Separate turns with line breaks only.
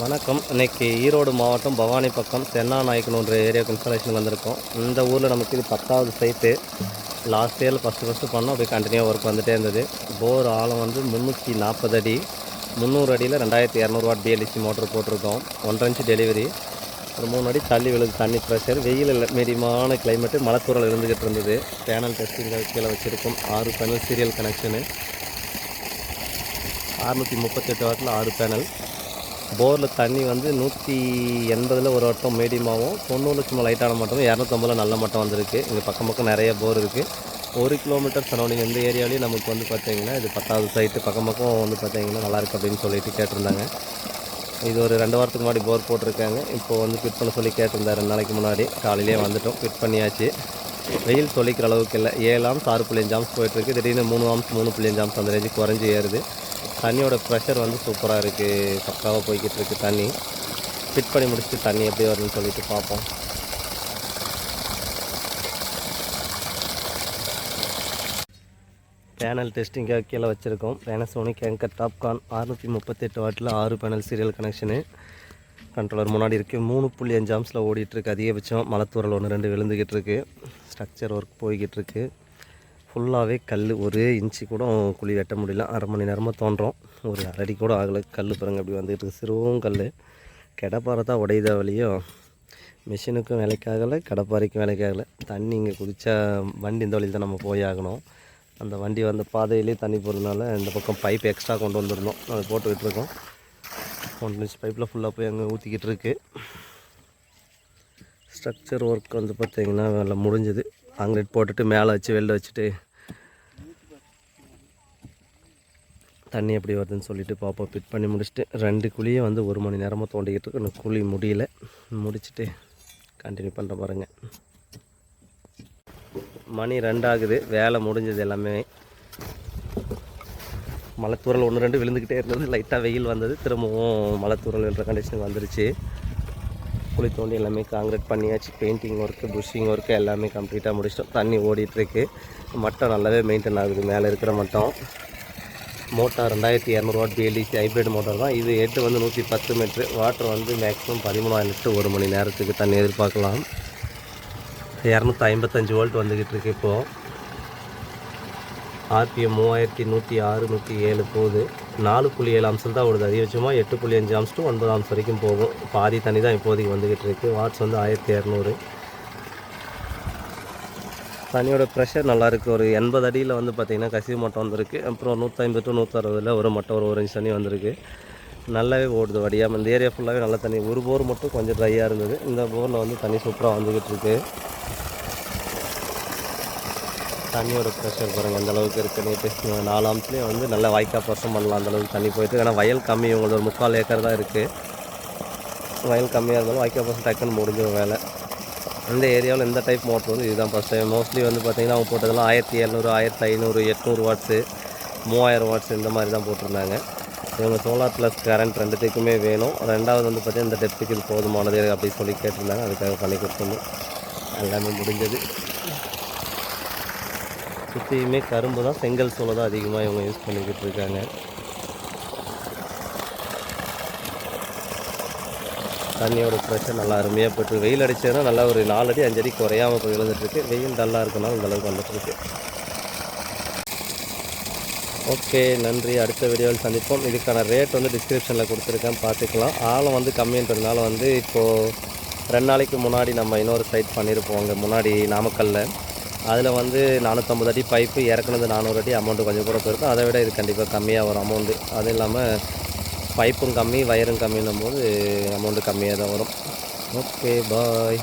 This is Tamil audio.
வணக்கம். இன்னைக்கு ஈரோடு மாவட்டம் பவானி பக்கம் தென்னாநாயக்கன்ற ஏரியாவுக்கு இன்ஸ்டாலேஷன் வந்திருக்கோம். இந்த ஊரில் நமக்கு இது பத்தாவது சைட்டு லாஸ்ட் இயரில் ஃபஸ்ட்டு ஃபஸ்ட்டு பண்ணோம். அப்படியே கண்டினியூ ஒர்க் வந்துட்டே இருந்தது. போர் ஆழம் வந்து முந்நூற்றி நாற்பது அடி. முந்நூறு அடியில் ரெண்டாயிரத்தி இரநூறுவா பிஎல்டிசி மோட்டர் போட்டிருக்கோம். ஒன்றரை இன்ச்சு டெலிவரி ஒரு மூணு அடி தள்ளி விழுது தண்ணி ப்ரெஷர் வெயில் மீடியமான கிளைமேட்டு மலைத்தூரில் இருந்துக்கிட்டு இருந்தது. பேனல் டெஸ்டிங் கீழே வச்சுருக்கோம். ஆறு பேனல் சீரியல் கனெக்ஷனு அறுநூற்றி முப்பத்தெட்டு வாரத்தில் ஆறு பேனல் போரில் தண்ணி வந்து நூற்றி எண்பதில் ஒரு வட்டம் மீடியமாகவும் தொண்ணூறு சும்மா லைட்டான மட்டம் இரநூத்தம்பதில் நல்ல மட்டம் வந்திருக்கு. இங்கே பக்கம் பக்கம் நிறைய போர் இருக்குது ஒரு கிலோமீட்டர் சரௌண்டிங் எந்த ஏரியாலையும் நமக்கு வந்து பார்த்திங்கன்னா இது பத்தாவது சைட்டு பக்கம் பக்கம் வந்து பார்த்திங்கன்னா நல்லாயிருக்கு அப்படின்னு சொல்லிட்டு கேட்டிருந்தாங்க. இது ஒரு ரெண்டு வாரத்துக்கு முன்னாடி போர் போட்டிருக்காங்க. இப்போ வந்து ஃபிட் பண்ண சொல்லி கேட்டிருந்தார் ரெண்டு நாளைக்கு முன்னாடி. காலையிலேயே வந்துட்டோம் ஃபிட் பண்ணியாச்சு. வெயில் சொல்லிக்கிற அளவுக்கு இல்லை. ஏழு ஆம்ஸ் ஆறு புள்ளி அஞ்சு ஆம்ஸ் போயிட்டுருக்கு திடீர்னு மூணு ஆம்ஸ் மூணு புள்ளி அஞ்சு ஆம்ஸ் அந்த ரேஞ்சு குறைஞ்சி ஏறுது. தண்ணியோட ப்ரெஷர் வந்து சூப்பராக இருக்குது பக்காவாக போய்கிட்டு இருக்குது தண்ணி. ஃபிட் பண்ணி முடிச்சுட்டு தண்ணி எப்படி வருதுன்னு சொல்லிட்டு பார்ப்போம். பேனல் டெஸ்டிங்காக கீழே வச்சுருக்கோம். பேனசோனிக் ஏங்கர் டாப்கான் அறுநூற்றி முப்பத்தெட்டு வாட்டில் ஆறு பேனல் சீரியல் கனெக்ஷனு கண்ட்ரோலர் முன்னாடி இருக்குது மூணு புள்ளி அஞ்சு ஆம்ஸில் ஓடிட்டுருக்கு அதிகபட்சம் மலத்தூரல் ஒன்று ரெண்டு விழுந்துக்கிட்டு இருக்குது ஸ்ட்ரக்சர் ஒர்க் போய்கிட்டு இருக்குது ஃபுல்லாகவே கல் ஒரு இன்ச்சு கூட குழி வெட்ட முடியல. அரை மணி நேரமாக தோன்றோம். ஒரு அரடி கூட ஆகலை. கல் பாருங்க அப்படி வந்துகிட்டு இருக்கு. சிறுவும் கல் கிடப்பாறை தான் உடையுத வழியும் மிஷினுக்கும் வேலைக்காகலை கடப்பாறைக்கும் வேலைக்காகலை தண்ணி இங்கே குதிச்சா வண்டி இந்த வழியில் தான் நம்ம போய் ஆகணும். அந்த வண்டி வந்து பாதையிலே தண்ணி போகிறதுனால இந்த பக்கம் பைப் எக்ஸ்ட்ரா கொண்டு வந்துருந்தோம் அதை போட்டுக்கிட்டு இருக்கோம். கொண்டு இன்ச் பைப்பில் ஃபுல்லாக போய் அங்கே ஊற்றிக்கிட்டு இருக்கு. ஸ்ட்ரக்சர் ஒர்க் வந்து பார்த்திங்கன்னா வேலை முடிஞ்சது. காங்கிரீட் போட்டுட்டு மேலே வச்சு வெளில வச்சுட்டு தண்ணி எப்படி வருதுன்னு சொல்லிட்டு பார்ப்போம் ஃபிட் பண்ணி முடிச்சுட்டு ரெண்டு குழியை வந்து ஒரு மணி நேரமாக தோண்டிக்கிட்டு இருக்கு இன்னும் குழி முடியல. முடிச்சுட்டு கண்டினியூ பண்ணுற பாருங்க. மணி ரெண்டாகுது. வேலை முடிஞ்சது எல்லாமே. மலைத்தூரல் ஒன்று ரெண்டு விழுந்துக்கிட்டே இருந்தது. லைட்டாக வெயில் வந்தது. திரும்பவும் மலைத்தூரல் என்ற கண்டிஷன் வந்துருச்சு. குழி தோண்டி எல்லாமே காங்கிரீட் பண்ணியாச்சு. பெயிண்டிங் ஒர்க்கு புஷிங் ஒர்க்கு எல்லாமே கம்ப்ளீட்டாக முடிச்சிட்டோம். தண்ணி ஓடிட்டுருக்கு மட்டம் நல்லாவே மெயின்டைன் ஆகுது. மேலே இருக்கிற மட்டம். மோட்டார் ரெண்டாயிரத்தி இரநூறுவாட் பிஎல்டிசி ஹைப்ரிட் மோட்டார் தான். இது ஹெட்டு வந்து நூற்றி பத்து மீட்ரு வாட்டர் வந்து மேக்ஸிமம் பதிமூணாயிரம் லிட்டர் ஒரு மணி நேரத்துக்கு தண்ணி எதிர்பார்க்கலாம். இரநூத்தி ஐம்பத்தஞ்சு வோல்ட் வந்துக்கிட்டு இருக்கு இப்போது ஆர்பிஎம் மூவாயிரத்தி நூற்றி ஆறு நூற்றி ஏழு போகுது. நாலு புள்ளி ஏழு அம்சம் தான் ஓடுது. அதிகபட்சமாக எட்டு புள்ளி அஞ்சு அம்சம் டு ஒன்பது அம்சம் வரைக்கும் போகும். பாதி தண்ணி தான் இப்போதைக்கு வந்துக்கிட்டு இருக்குது வாட்ஸ் வந்து ஆயிரத்தி இரநூறு. தண்ணியோட ப்ரெஷர் நல்லா இருக்குது ஒரு எண்பது அடியில் வந்து பார்த்திங்கன்னா கசிவு மட்டம் வந்திருக்கு. அப்புறம் நூற்றி டு நூற்றறுபதில் ஒரு மட்டம் ஒரு ஒரு இன்ச் தண்ணி வந்திருக்கு. நல்லாவே ஓடுது வடியாமல் இந்த ஏரியா ஃபுல்லாகவே நல்ல தண்ணி. ஒரு போர் மட்டும் கொஞ்சம் ட்ரையாக இருந்தது. இந்த போரில் வந்து தண்ணி சூப்பராக வந்துக்கிட்டு இருக்கு. தண்ணியோட ப்ரெஷர் பாருங்கள் எந்த அளவுக்கு இருக்குது நேற்று நாலு வந்து நல்லா வாய்க்கா பர்சம் பண்ணலாம் அந்தளவுக்கு தண்ணி போயிட்டு. ஏன்னா வயல் கம்மி. உங்களோட ஒரு முக்கால் ஏக்கர் தான் இருக்குது வயல் கம்மியாக இருந்தாலும் வாய்க்கா பர்சன் டக்குன்னு முடிஞ்சிடும் வேலை. இந்த ஏரியாவில் இந்த டைப் மோட்ரு வந்து இதுதான் ஃபஸ்ட் டைம் மோஸ்ட்லி வந்து பார்த்திங்கன்னா அவங்க போட்டதெல்லாம் ஆயிரத்தி எழுநூறு ஆயிரத்தி ஐநூறு எட்நூறு வாட்ஸு மூவாயிரம் வாட்ஸ் இந்த மாதிரி தான் போட்டிருந்தாங்க. இவங்க சோலார் ப்ளஸ் கரண்ட் ரெண்டுத்துக்குமே வேணும். ரெண்டாவது வந்து பார்த்திங்கன்னா இந்த டெப்த்துக்கு இது போதுமானது அப்படி சொல்லி கேட்டிருந்தாங்க. அதுக்காக பண்ணி கொடுத்தோம் எல்லாமே முடிஞ்சது. சுற்றியுமே கரும்பு தான் செங்கல் சோளம் தான் அதிகமாக இவங்க யூஸ் பண்ணிக்கிட்டு இருக்காங்க. தண்ணியோட ப்ரெஷர் நல்லா அருமையாக போயிட்டு வெயில் அடிச்சதுன்னா நல்லா ஒரு நாலு அடி அஞ்சடி குறையாமல் போய் விழுந்துட்டுருக்கு. வெயில் டல்லாக இருக்கனால இந்தளவுக்கு வந்துட்டுருக்கு. ஓகே நன்றி. அடுத்த வீடியோவில் சந்திப்போம். இதுக்கான ரேட் வந்து டிஸ்கிரிப்ஷனில் கொடுத்துருக்கேன். பார்த்துக்கலாம். ஆழம் வந்து கம்மின்றதுனால வந்து இப்போது ரெண்டு நாளைக்கு முன்னாடி நம்ம இன்னொரு சைட் பண்ணியிருப்போம் அங்கே முன்னாடி நாமக்கல்லில் அதில் வந்து நானூற்றம்பது அடி பைப்பு இறக்குனது நானூறு அடி அமௌண்ட்டு கொஞ்சம் கூட போயிருக்கும். அதை விட இது கண்டிப்பாக கம்மியாக வரும் அமௌண்ட்டு அதுவும் இல்லாமல் பைப்பும் கம்மி வயரும் கம்மின்னும் போது அமௌண்ட்டு கம்மியாக தான் வரும். Okay bye